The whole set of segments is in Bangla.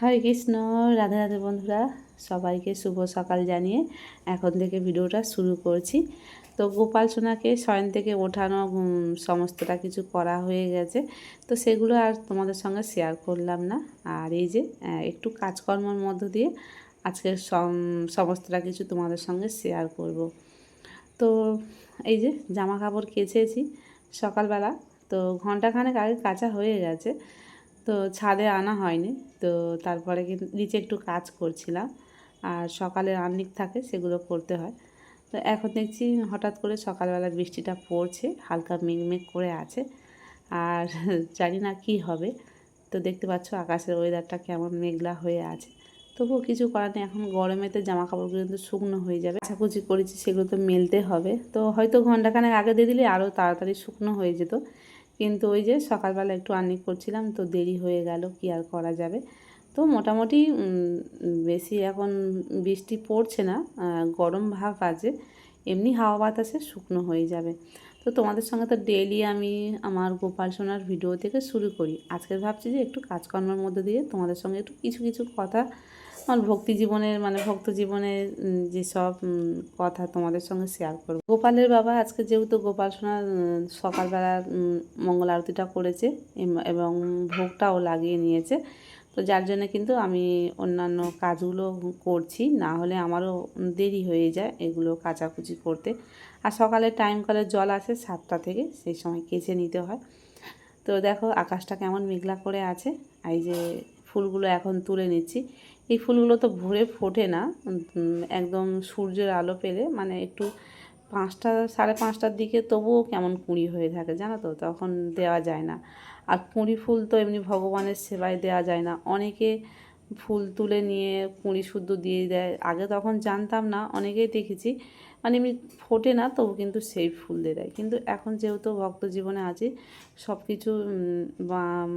হরে কৃষ্ণ, রাধে রাধে বন্ধুরা, সবাইকে শুভ সকাল জানিয়ে এখন থেকে ভিডিওটা শুরু করছি। তো গোপাল সোনাকে শয়ন থেকে ওঠানো সমস্তটা কিছু করা হয়ে গেছে। তো সেগুলো আর তোমাদের সঙ্গে শেয়ার করলাম না। আর এই যে একটু কাজকর্মের মধ্য দিয়ে আজকের সমস্তটা কিছু তোমাদের সঙ্গে শেয়ার করব। তো এই যে জামা কাপড় কেচেছি সকালবেলা। তো ঘন্টাখানেক আগে কাঁচা হয়ে গেছে। তো ছাদে আনা হয়নি। তো তারপরে কিন্তু নিচে একটু কাজ করছিলাম। আর সকালে রান্নিক থাকে, সেগুলো করতে হয়। তো এখন দেখছি হঠাৎ করে সকালবেলা বৃষ্টিটা পড়ছে, হালকা মেঘমেঘ করে আছে। আর জানি না কি হবে। তো দেখতে পাচ্ছ আকাশের ওয়েদারটা কেমন মেঘলা হয়ে আছে। তবুও কিছু করার নেই, এখন গরমেতে জামা কাপড়গুলো কিন্তু শুকনো হয়ে যাবে। কাচাকুচি করেছি, সেগুলো তো মেলতে হবে। তো হয়তো ঘন্টাখানেক আগে দিয়ে দিলে আরও তাড়াতাড়ি শুকনো হয়ে যেত। কিন্তু ওই যে সকালবেলা একটু আর্নি করছিলাম, তো দেরি হয়ে গেল, কি আর করা যাবে? তো মোটামুটি বেশি এখন বৃষ্টি পড়ছে না গরম ভাব আছে, এমনি হাওয়া বাতাসে শুকনো হয়ে যাবে। তো তোমাদের সঙ্গে তো ডেলি আমি আমার গোপাল সোনার ভিডিও থেকে শুরু করি। আজকে ভাবছি যে একটু কাজকর্মের মধ্যে দিয়ে তোমাদের সঙ্গে একটু কিছু কিছু কথা আমার ভক্তি জীবনের মানে ভক্ত জীবনের যেসব কথা তোমাদের সঙ্গে শেয়ার করব। গোপালের বাবা আজকে যেহেতু গোপাল উম, সকালবেলা মঙ্গল আরতিটা করেছে এবং ভোগটাও লাগিয়ে নিয়েছে। তো যার জন্য কিন্তু আমি অন্যান্য কাজগুলো করছি না হলে আমারও দেরি হয়ে যায় এগুলো কাচাকুচি করতে। আর সকালে টাইম কলের জল আসে সাতটা থেকে সেই সময় কেচে নিতে হয়। তো দেখো আকাশটা কেমন মেঘলা করে আছে এই যে ফুলগুলো এখন তুলে নিচ্ছি। এই ফুলগুলো তো ভোরে ফোটে না একদম সূর্যের আলো পেলে মানে একটু পাঁচটা, সাড়ে পাঁচটার দিকে তবুও কেমন কুঁড়ি হয়ে থাকে জানো তো, তখন দেওয়া যায় না। আর কুঁড়ি ফুল তো এমনি ভগবানের সেবায় দেওয়া যায় না। অনেকে ফুল তুলে নিয়ে কুঁড়ি শুদ্ধ দিয়ে দেয়। আগে তখন জানতাম না, অনেকেই দেখেছি মানে এমনি ফোটে না, তবু কিন্তু সেই ফুল দিয়ে দেয়। কিন্তু এখন যেহেতু ভক্ত জীবনে আছি সব কিছু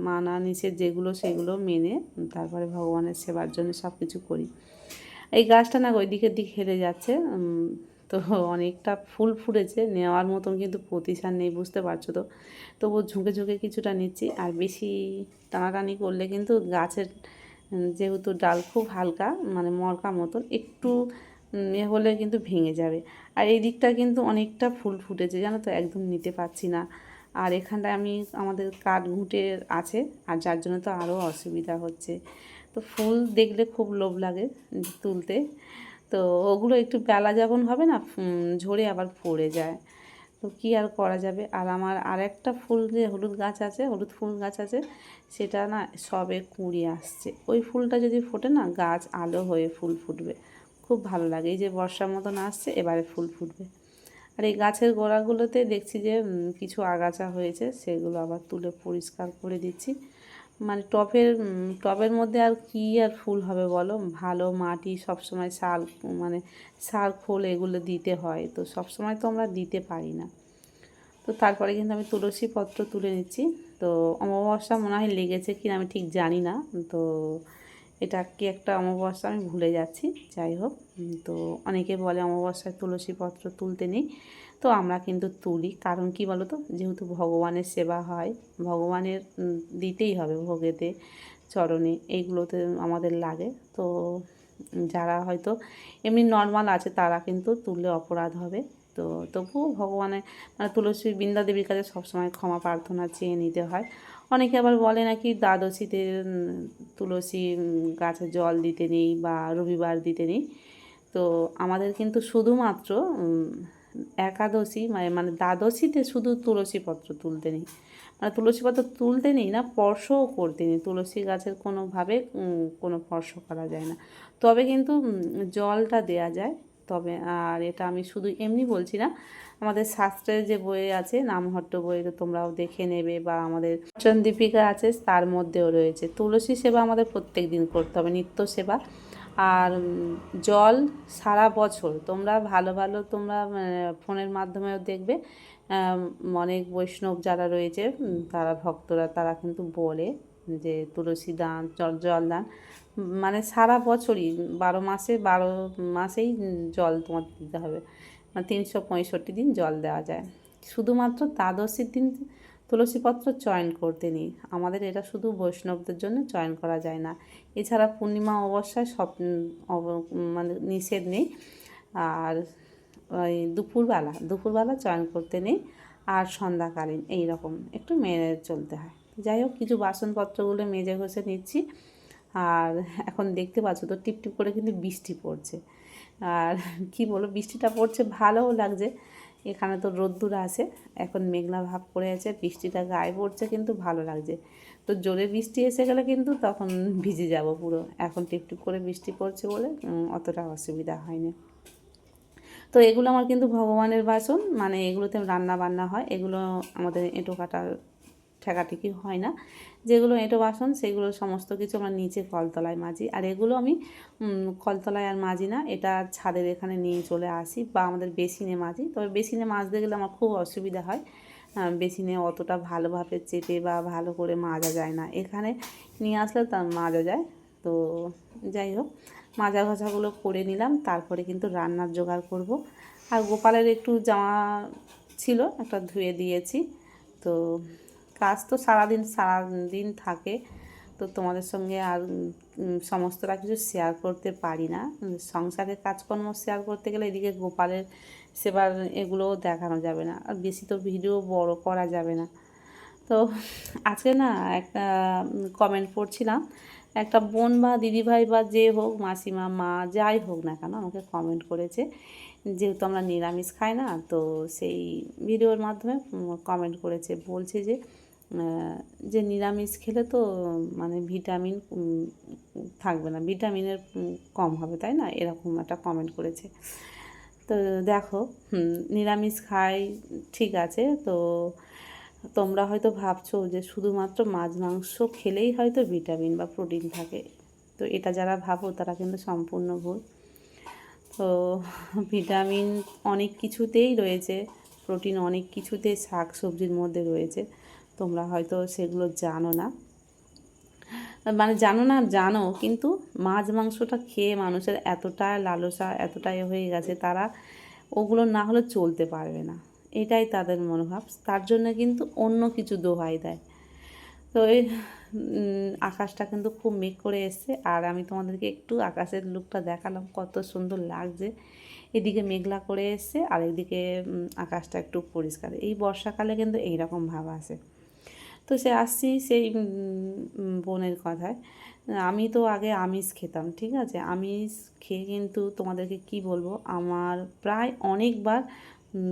মানা, নিষেধ যেগুলো সেগুলো মেনে তারপরে ভগবানের সেবার জন্য সব কিছু করি। এই গাছটা না ওই দিকের দিক হেরে যাচ্ছে তো অনেকটা ফুল ফুটেছে, নেওয়ার মতন কিন্তু প্রতিষ্ঠান নেই, বুঝতে পারছ তো। তবু ঝুঁকে ঝুঁকে কিছুটা নিচ্ছি, আর বেশি টানাটানি করলে কিন্তু গাছের যেহেতু ডাল খুব হালকা মানে মরকা মতন, একটু হলে কিন্তু ভেঙে যাবে। আর এই দিকটা কিন্তু অনেকটা ফুল ফুটেছে, জানো তো? একদম নিতে পারছি না। আর এখানটায় আমি আমাদের কাঠ ঘুঁটে আছে, আর যার জন্য তো আরও অসুবিধা হচ্ছে। তো ফুল দেখলে খুব লোভ লাগে তুলতে। তো ওগুলো একটু বেলা যখন হবে না ঝরে আবার পড়ে যায়। তো কী আর করা যাবে? আর আমার আর একটা ফুল যে হলুদ গাছ আছে, হলুদ ফুল গাছ আছে, সেটা না সবে কুঁড়ি আসছে। ওই ফুলটা যদি ফোটে না, গাছ আলো হয়ে ফুল ফুটবে। খুব ভালো লাগে। এই যে বর্ষার মতন আসছে এবারে ফুল ফুটবে। আর এই গাছের গোড়াগুলোতে দেখছি যে কিছু আগাছা হয়েছে সেগুলো আবার তুলে পরিষ্কার করে দিচ্ছি। মানে উম, টবের মধ্যে আর কি আর ফুল হবে বলো? ভালো মাটি সবসময় সার মানে সার খোল এগুলো দিতে হয় তো সবসময় তো আমরা দিতে পারি না। তো তারপরে কিন্তু আমি তুলসী পত্র তুলে নিচ্ছি। তো অমাবস্যা মনে হয় লেগেছে কি না আমি ঠিক জানি না। তো এটা কি একটা অমাবস্যা, আমি ভুলে যাচ্ছি। যাই হোক তো অনেকে বলে অমাবস্যায় তুলসী পত্র তুলতে নেই। তো আমরা কিন্তু তুলি। কারণ কি বলো তো যেহেতু ভগবানের সেবা হয়, ভগবানের দিতেই হবে ভোগেতে, চরণে, এইগুলোতে আমাদের লাগে। তো যারা হয়তো এমনি নর্মাল আছে, তারা কিন্তু তুললে অপরাধ হবে। তো তবুও ভগবানের মানে তুলসী বৃন্দা দেবীর কাছে সবসময় ক্ষমা প্রার্থনা চেয়ে নিতে হয়। অনেকে আবার বলে নাকি দ্বাদশীতে তুলসী গাছে জল দিতে নেই বা রবিবার দিতে নেই। তো আমাদের কিন্তু শুধুমাত্র একাদশী মানে মানে দ্বাদশীতে শুধু তুলসী পত্র তুলতে নেই। মানে তুলসী পত্র তুলতে নেই না, স্পর্শও করতে নেই। তুলসী গাছের কোনোভাবে কোনো স্পর্শ করা যায় না। তবে কিন্তু জলটা দেয়া যায়। তবে, আর এটা আমি শুধু এমনি বলছি না আমাদের শাস্ত্রের যে বই আছে, নামহট্ট বই তোমরাও দেখে নেবে বা আমাদের চন্দীপিকা আছে, তার মধ্যেও রয়েছে। তুলসী সেবা আমাদের প্রত্যেক দিন করতে হবে, নিত্য সেবা। আর জল সারা বছর, তোমরা ভালো ভালো তোমরা ফোনের মাধ্যমেও দেখবে। অনেক বৈষ্ণব যারা রয়েছে তারা ভক্তরা, তারা কিন্তু বলে যে তুলসী দান, জল জল দান মানে সারা বছরই, বারো মাসে, বারো মাসেই জল তোমার দিতে হবে। তিনশো পঁয়ষট্টি দিন জল দেওয়া যায়। শুধুমাত্র দ্বাদশীর দিন তুলসীপত্র চয়ন করতে নেই। আমাদের এটা শুধু বৈষ্ণবদের জন্য চয়ন করা যায় না। এছাড়া পূর্ণিমা অবস্যায় সব মানে নিষেধ নেই। আর ওই দুপুরবেলা দুপুরবেলা চয়ন করতে নেই। আর সন্ধ্যাকালীন এই রকম একটু মেনে চলতে হয়। যাই হোক, কিছু বাসনপত্রগুলো মেজে ঘষে নিচ্ছি। আর এখন দেখতে পাচ্ছ তো টিপ টিপ করে কিন্তু বৃষ্টি পড়ছে। আর কি বলো বৃষ্টিটা পড়ছে, ভালোও লাগছে। এখানে তো রোদ্দুর আছে, এখন মেঘলা ভাব করে আছে, বৃষ্টিটা গায়ে পড়ছে কিন্তু ভালো লাগছে। তো জোরে বৃষ্টি এসে গেলে কিন্তু তখন ভিজে যাব পুরো। এখন টিপ টিপ করে বৃষ্টি পড়ছে বলে অতটা অসুবিধা হয়নি। তো এগুলো আমার কিন্তু ভগবানের বাসন মানে এগুলোতে রান্না বান্না হয়, এগুলো আমাদের এঁটো কাটা ঠেকাঠেকি হয় না। যেগুলো এঁটো বাসন, সেগুলো সমস্ত কিছু আমরা নিচে কলতলায় মাজি। আর এগুলো আমি কলতলায় আর মাজি না, এটা ছাদের এখানে নিয়ে চলে আসি বা আমাদের বেসিনে মাজি। তবে বেসিনে মাজতে গেলে আমার খুব অসুবিধা হয়। বেসিনে অতটা ভালোভাবে চেপে বা ভালো করে মাজা যায় না। এখানে নিয়ে আসলে তা মাজা যায়। তো যাই হোক, মাজা ঘষাগুলো করে নিলাম, তারপরে কিন্তু রান্নার জোগাড় করব। আর গোপালের একটু জামা ছিল, একটা ধুয়ে দিয়েছি। তো কাজ তো সারাদিন সারাদিন থাকে। তো তোমাদের সঙ্গে আর সমস্তটা কিছু শেয়ার করতে পারি না। সংসারের কাজকর্ম শেয়ার করতে গেলে এদিকে গোপালের সেবার এগুলোও দেখানো যাবে না। আর বেশি তো ভিডিও বড় করা যাবে না। তো আজকে না একটা কমেন্ট পড়ছিলাম একটা বোন বা দিদিভাই বা যে হোক, মাসিমা, মা, যাই হোক না কেন আমাকে কমেন্ট করেছে। যেহেতু আমরা নিরামিষ খাই না, তো সেই ভিডিওর মাধ্যমে কমেন্ট করেছে। বলছে যে যে নিরামিষ খেলে তো মানে ভিটামিন থাকবে না। ভিটামিনের কম হবে, তাই না? এরকম একটা কমেন্ট করেছে। তো দেখো নিরামিষ খাই, ঠিক আছে। তো তোমরা হয়তো ভাবছ যে শুধুমাত্র মাছ, মাংস খেলেই হয়তো ভিটামিন বা প্রোটিন থাকে। তো এটা যারা ভাবো, তারা কিন্তু সম্পূর্ণ ভুল। তো ভিটামিন অনেক কিছুতেই রয়েছে প্রোটিন অনেক কিছুতে শাক সবজির মধ্যে রয়েছে। তোমরা হয়তো সেগুলো জানো না। মানে জানো না, জানো, কিন্তু মাছ মাংসটা খেয়ে মানুষের এতটা লালসা, এতটাই হয়ে গেছে, তারা ওগুলো না হলে চলতে পারবে না। এটাই তাদের মনোভাব। তার জন্য কিন্তু অন্য কিছু দোহাই দেয়। তো এই আকাশটা কিন্তু খুব মেঘ করে এসছে। আর আমি তোমাদেরকে একটু আকাশের লুকটা দেখালাম, কত সুন্দর লাগছে। এদিকে মেঘলা করে এসছে, আর এদিকে আকাশটা একটু পরিষ্কার। এই বর্ষাকালে কিন্তু এইরকম ভাব আসে তো সে আসছি সেই বোনের কথায়। আমি তো আগে আমিষ খেতাম, ঠিক আছে? আমিষ খেয়ে কিন্তু তোমাদেরকে কি বলব? আমার প্রায় অনেকবার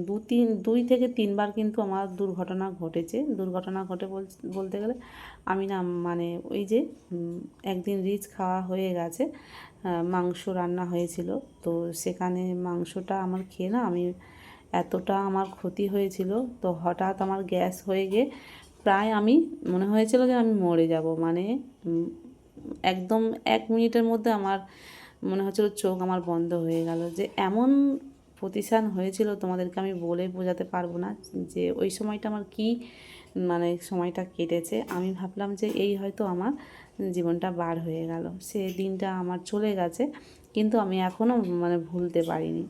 দু তিন, দুই থেকে তিনবার কিন্তু আমার দুর্ঘটনা ঘটেছে। দুর্ঘটনা ঘটে বলতে গেলে আমি না মানে ওই যে একদিন রিচ খাওয়া হয়ে গেছে মাংস রান্না হয়েছিল। তো সেখানে মাংসটা আমার খেয়ে না আমি এতটা আমার ক্ষতি হয়েছিল। তো হঠাৎ আমার গ্যাস হয়ে গিয়ে প্রায় আমি, মনে হয়েছিল যে আমি মরে যাব। মানে একদম এক মিনিটের মধ্যে আমার, মনে হচ্ছিল চোখ আমার বন্ধ হয়ে গেল। যে এমন প্রতিষ্ঠান হয়েছিল তোমাদেরকে আমি বলে বোঝাতে পারব না যে ওই সময়টা আমার কি মানে সময়টা কেটেছে। আমি ভাবলাম যে এই হয়তো আমার জীবনটা বার হয়ে গেল। সে দিনটা আমার চলে গেছে, কিন্তু আমি এখনও মানে ভুলতে পারিনি।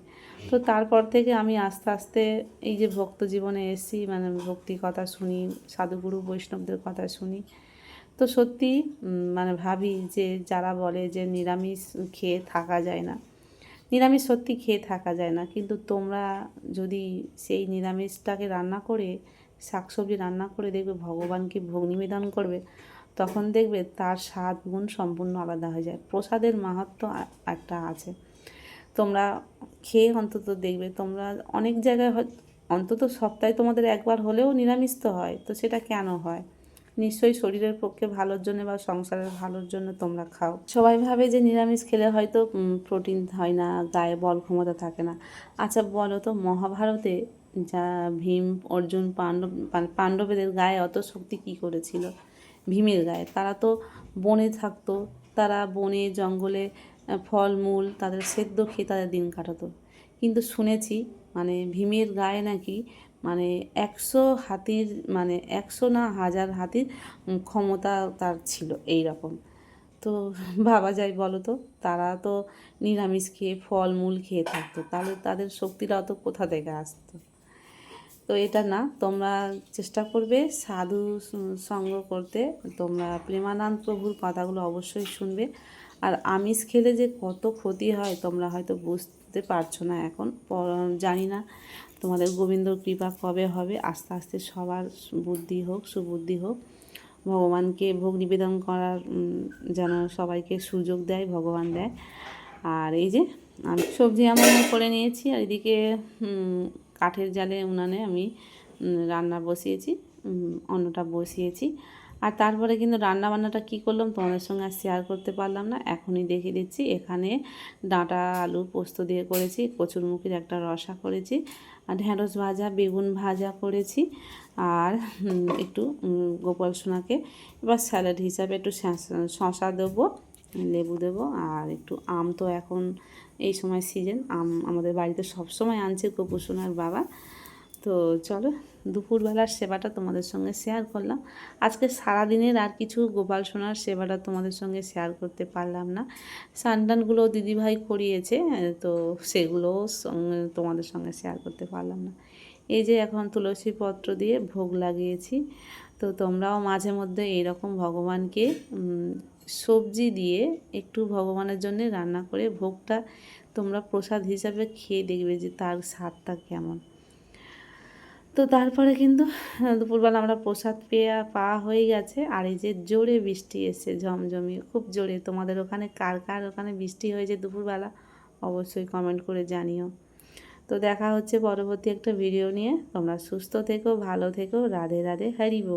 তো তারপর থেকে আমি আস্তে আস্তে এই যে ভক্ত জীবনে এসেছি মানে ভক্তি কথা শুনি, সাধুগুরু বৈষ্ণবদের কথা শুনি। তো সত্যি মানে ভাবি যে যারা বলে যে নিরামিষ খেয়ে থাকা যায় না, নিরামিষ সত্যি খেয়ে থাকা যায় না, কিন্তু তোমরা যদি সেই নিরামিষটাকে রান্না করে, শাকসবজি রান্না করে দেখবে, ভগবানকে ভোগ নিবেদন করবে, তখন দেখবে তার স্বাদ গুণ সম্পূর্ণ আলাদা হয়ে যায়। প্রসাদের মাহাত্ম একটা আছে। তোমরা খেয়ে অন্তত দেখবে। তোমরা অনেক জায়গায় অন্তত সপ্তাহে তোমাদের একবার হলেও নিরামিষ তো হয়, তো সেটা কেন হয়? নিশ্চয়ই শরীরের পক্ষে ভালোর জন্য বা সংসারের ভালোর জন্য তোমরা খাও। সবাই ভাবে যে নিরামিষ খেলে হয়তো প্রোটিন হয় না, গায়ে বল ক্ষমতা থাকে না। আচ্ছা বলো তো, মহাভারতে যা ভীম, অর্জুন, পাণ্ডব পাণ্ডবেদের গায়ে অত শক্তি কী করেছিল? ভীমের গায়ে। তারা তো বনে থাকতো, তারা বনে জঙ্গলে ফলমূল, তাদের সেদ্ধ খেয়ে তাদের দিন কাটাতো। কিন্তু শুনেছি মানে ভীমের গায়ে নাকি মানে একশো হাতির মানে একশো না হাজার হাতির ক্ষমতা তার ছিল এই রকম তো ভাবা যায় বলো তো, তারা তো নিরামিষ খেয়ে ফলমূল খেয়ে থাকতো। তাহলে তাদের শক্তিটা অত কোথা থেকে আসতো? তো এটা না, তোমরা চেষ্টা করবে সাধু সঙ্গ করতে। তোমরা প্রেমানন্দ প্রভুর কথাগুলো অবশ্যই শুনবে। আর আমিষ খেলে যে কত ক্ষতি হয় তোমরা হয়তো বুঝতে পারছ না এখন। জানি না তোমাদের গোবিন্দর কৃপা কবে হবে। আস্তে আস্তে সবার বুদ্ধি হোক, সুবুদ্ধি হোক। ভগবানকে ভোগ নিবেদন করার যেন সবাইকে সুযোগ দেয়, ভগবান দেয়। আর এই যে আমি সবজি এমন করে নিয়েছি আর এদিকে কাঠের জালে উনানে আমি রান্না বসিয়েছি অন্নটা বসিয়েছি। আর তারপরে কিন্তু রান্না বান্নাটা কী করলাম? তোমাদের সঙ্গে আর শেয়ার করতে পারলাম না। এখনই দেখিয়ে দিচ্ছি। এখানে ডাঁটা, আলু পোস্ত দিয়ে করেছি, কচুরমুখির একটা রসা করেছি, আর ঢেঁড়স ভাজা, বেগুন ভাজা করেছি, আর একটু গোপাল সোনাকে। এবার স্যালাড হিসাবে একটু শসা দেবো, লেবু দেবো, আর একটু আম তো এখন এই সময় সিজন আম আমাদের বাড়িতে সব সময় আনছে গোপু সোনার বাবা। তো চলো দুপুরবেলার সেবাটা তোমাদের সঙ্গে শেয়ার করলাম। আজকে সারাদিনের আর কিছু গোপাল সোনার সেবাটা তোমাদের সঙ্গে শেয়ার করতে পারলাম না। সানডানগুলো দিদিভাই করিয়েছে, তো সঙ্গে তোমাদের সঙ্গে শেয়ার করতে পারলাম না। এই যে এখন তুলসী পত্র দিয়ে ভোগ লাগিয়েছি, তো তোমরাও মাঝে মধ্যে এইরকম ভগবানকে সবজি দিয়ে একটু ভগবানের জন্য রান্না করে ভোগটা তোমরা প্রসাদ হিসাবে খেয়ে দেখবে যে তার স্বাদটা কেমন। তো তারপরে কিন্তু দুপুরবেলা আমরা প্রসাদ পেয়ে পাওয়া হয়ে গেছে। আর এই যে জোরে বৃষ্টি এসছে ঝমঝমি খুব জোরে। তোমাদের ওখানে কার কার ওখানে বৃষ্টি হয়েছে দুপুরবেলা অবশ্যই কমেন্ট করে জানিও। তো দেখা হচ্ছে পরবর্তী একটা ভিডিও নিয়ে। তোমরা সুস্থ থেকো, ভালো থেকো। রাধে রাধে হরিব